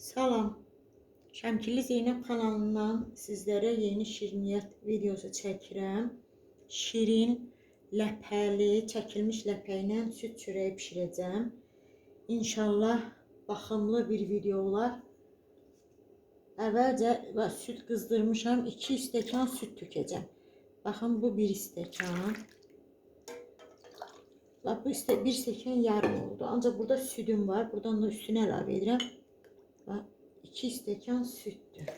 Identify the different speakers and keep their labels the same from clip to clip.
Speaker 1: Salam. Şəmkirli Zeynəb kanalından sizlərə yeni şirniyyat videosu çəkirəm. Şirin, ləpəli, çəkilmiş ləpə ilə süd çörəyi bişirəcəm. İnşallah baxımlı bir video olar. Əvvəlcə və süd qızdırmışam. 2 stəkan süd tökəcəm. Baxın bu 1 stəkan. Bax bu istə 1 stəkan yarım oldu. Ancaq burada südüm var. Buradan da üstünə əlavə edirəm. Bax 2 stəkan süddür.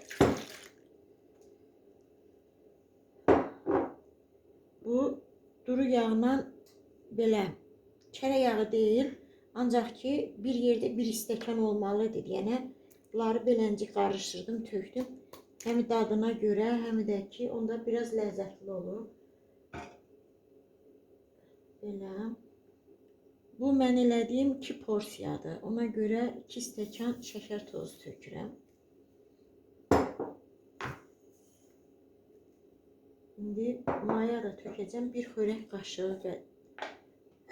Speaker 1: Bu duru yağla belə kərə yağı deyil, ancaq ki bir yerdə 1 stəkan olmalıdır. Yəni bunları beləncə qarışdırdım, tökdüm. Həm dadına görə, həm də ki onda biraz ləzzətli olur. Belə. Bu mən elədiyim 2 porsiyadır. Ona görə 2 stəkan şəkər tozu tökürəm. İndi maya da tökəcəm. Bir xörək qaşığı və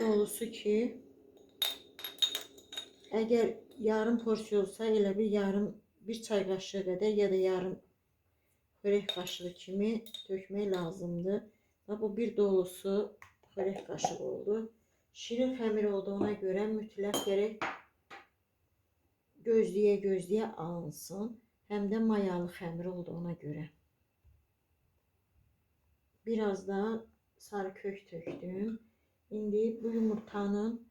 Speaker 1: dolusu ki əgər yarım porsiya olsa elə bir yarım bir çay qaşığı qədər ya da yarım xörək qaşığı kimi tökmək lazımdır. Və bu bir dolusu xörək qaşığı oldu. Şirin xəmir olduğuna görə mütləq gərək gözləyə gözləyə alınsın. Həm də mayalı xəmir olduğuna görə. Biraz da sarı kök tökdüm. İndi bu yumurtanın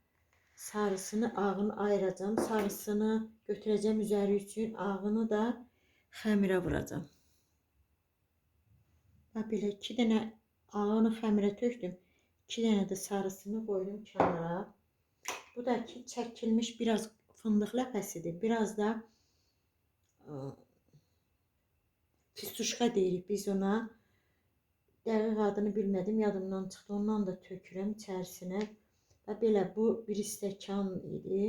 Speaker 1: sarısını, ağını ayıracağım. Sarısını götürəcəm üzəri üçün, ağını da xəmirə vuracağım. Bax belə 2 dənə ağını xəmirə tökdüm. 2 dənə də sarısını qoydum kənara. Bu da ki çəkilmiş biraz fındıq ləpəsidir. Biraz da ıı, fistuşka deyirik biz ona. Dəqiq adını bilmədim, yadımdan çıxdı. Ondan da tökürəm içərisinə. Və belə bu bir stəkan idi.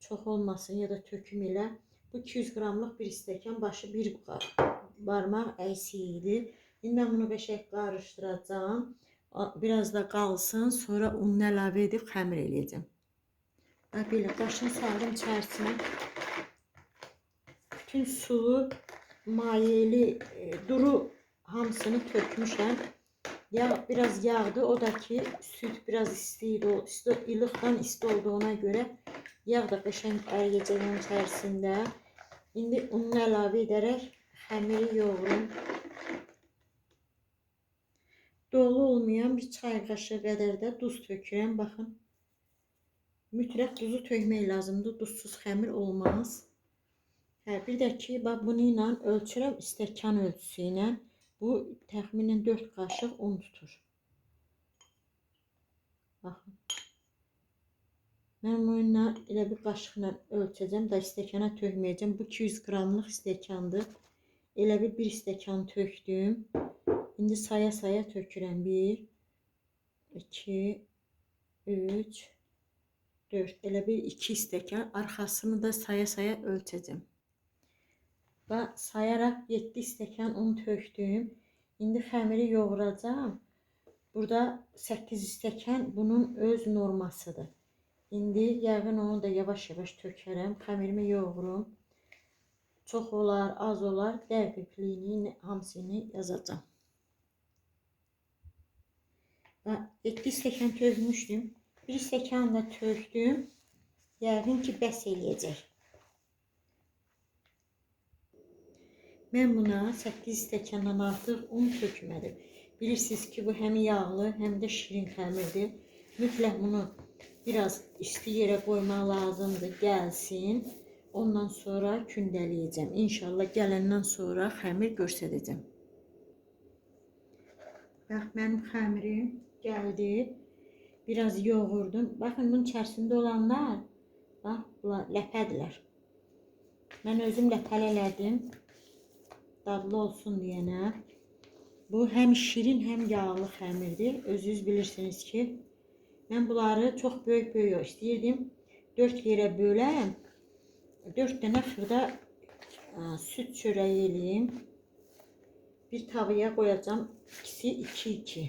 Speaker 1: Çox olmasın ya da töküm elə. Bu 200 qramlıq bir stəkan, başı bir barmaq əysi idi. İndi mən bunu qəşəng qarışdıracağam. Biraz da qalsın, sonra ununu əlavə edib xəmir eləyəcəm. Və belə daşın saldım içərisinə. Bütün sulu, mayeli, e, duru hamısını tökmüşəm. Yağ biraz yağdı. O da ki süt biraz isti idi. O isti, ilıqdan isti olduğuna görə yağ da qəşəng əriyəcək onun içərisində. İndi ununu əlavə edərək xəmiri yoğurum. Dolu olmayan bir çay qaşığı qədər də duz tökürəm. Baxın. Mütləq duzu tökmək lazımdır. Duzsuz xəmir olmaz. Hə, bir də ki, bax bunu ilə ölçürəm stəkan ölçüsü ilə. Bu təxminən 4 qaşıq un tutur. Baxın. Mən bununla elə bir qaşıqla ölçəcəm də stəkana tökməyəcəm. Bu 200 qramlıq stəkandır. Elə bir 1 stəkan tökdüm. İndi saya-saya tökürəm. 1 2 3 4 elə bir 2 stəkan. Arxasını da saya-saya ölçəcəm. Və sayaraq 7 stəkan un tökdüm. İndi xəmiri yoğuracağam. Burada 8 stəkan bunun öz normasıdır. İndi yəqin onu da yavaş-yavaş tökərəm. Xəmirimi yoğurum. Çox olar, az olar, dəqiqliyini hamısını yazacağam. Və 7 stəkan tökmüşdüm. 1 stəkan da tökdüm. Yəqin ki, bəs eləyəcək. Mən buna 8 stəkandan artıq un tökmədim. Bilirsiniz ki, bu həm yağlı, həm də şirin xəmirdir. Mütləq bunu biraz isti yerə qoymaq lazımdır, gəlsin. Ondan sonra kündələyəcəm. İnşallah gələndən sonra xəmir göstərəcəm. Bax, mənim xəmirim gəldi. Biraz yoğurdum. Baxın, bunun içərisində olanlar, bax, bunlar ləpədirlər. Mən özüm ləpəl elədim. Dadlı olsun deyənə. Bu həm şirin, həm yağlı xəmirdir. Özünüz bilirsiniz ki, mən bunları çox böyük-böyük istəyirdim. 4 yerə böləm. 4 dənə xırda ə, süd çörəyi eləyim. Bir tavaya qoyacağam. İkisi 2-2.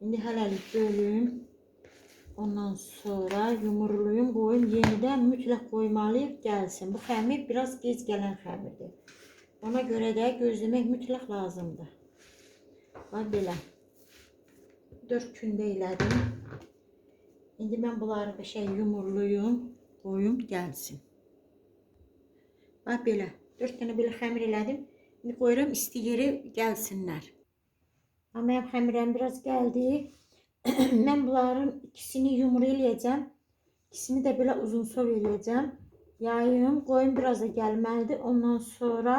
Speaker 1: İndi hələlik bölüm. Ondan sonra yumurluyum, qoyum yenidən mütləq qoymalıyıq gəlsin. Bu xəmir biraz gec gələn xəmirdir. Ona görə də gözləmək mütləq lazımdır. Bax belə. 4 gündə elədim. İndi mən bunları qəşəng yumurluyum, qoyum gəlsin. Bax belə. 4 dənə belə xəmir elədim. İndi qoyuram isti yeri gəlsinlər. Amma mənim xəmirəm biraz gəldi. mən bunların ikisini yumru eləyəcəm. İkisini də belə uzun sov eləyəcəm. Yayım, qoyun biraz da gəlməlidir. Ondan sonra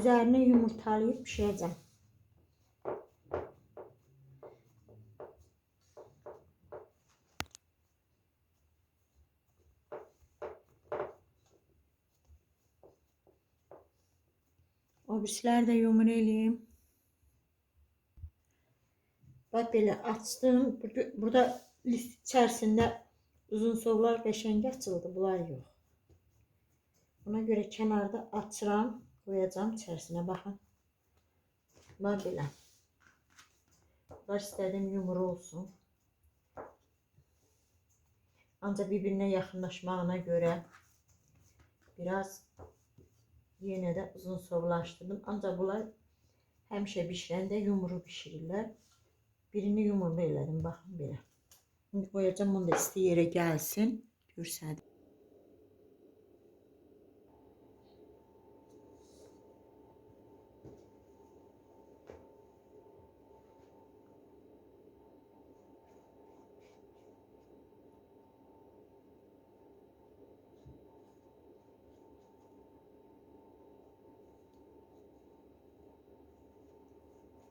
Speaker 1: üzərinə yumurtalayıb bişirəcəm. O birisləri də yumru. Belə açdım. Bur- Burada list içərisində uzun sovlar qəşəng açıldı. Bunlar yox. Ona görə kənarda açıram, qoyacağam içərisinə baxın. Bax belə. Bunlar istədim yumru olsun. Ancaq bir-birinə yaxınlaşmağına görə biraz yenə də uzun sovlaşdırdım. Ancaq bunlar həmişə bişirəndə yumru bişirirlər. Birini yumurlu elədim, baxın belə. İndi qoyacağım, onu da isti yerə gəlsin, görsədim.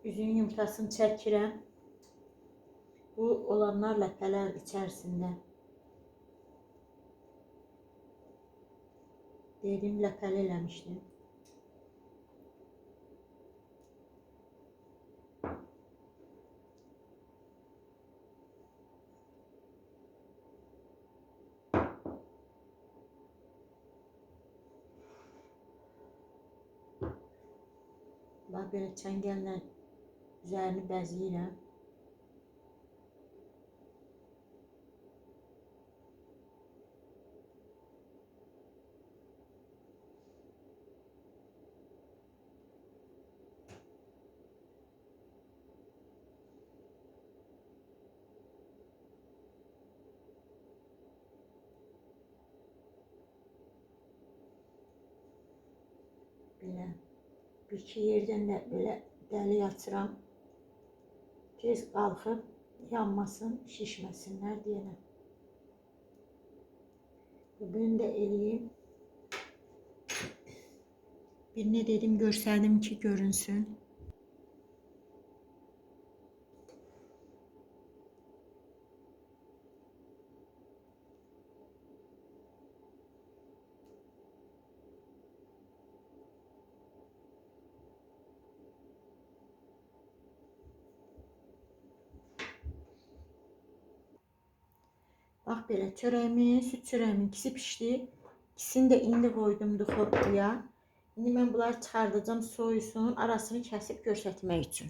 Speaker 1: Üzün yumurtasını çəkirəm. Bu olanlar ləpələr içərisində. Dedim ləpəli eləmişdim. Bax belə çəngəllə üzerini bəzəyirəm. Belə bir-iki yerdən də belə dəlik açıram. Tez qalxıb yanmasın, şişməsinlər deyənə. Bunu da eləyim. Birinə dedim görsədim ki, görünsün. Bax belə çörəyimin, süd çörəyimin ikisi pişdi. İkisini də indi qoydum duxovkaya. İndi mən bunları çıxardacağam, soyusun, arasını kəsib göstərmək üçün.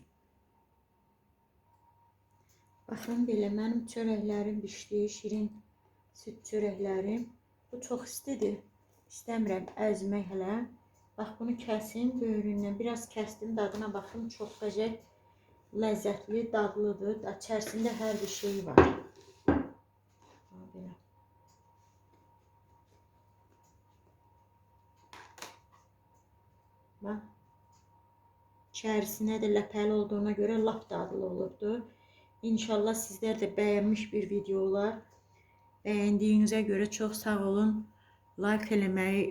Speaker 1: Baxın belə mənim çörəklərim pişdi, şirin süd çörəklərim. Bu çox istidir. İstəmirəm əzmək hələ. Bax bunu kəsin böyründən. Biraz kəsdim, dadına baxın, çox qəşəng, ləzzətli, dadlıdır. Da içərisində hər bir şey var. Bax belə. Bax. İçərisinə də ləpəli olduğuna görə lap dadlı olurdu. İnşallah sizlər də bəyənmiş bir video olar. Bəyəndiyinizə görə çox sağ olun. Like eləməyi,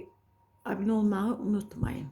Speaker 1: abunə olmağı unutmayın.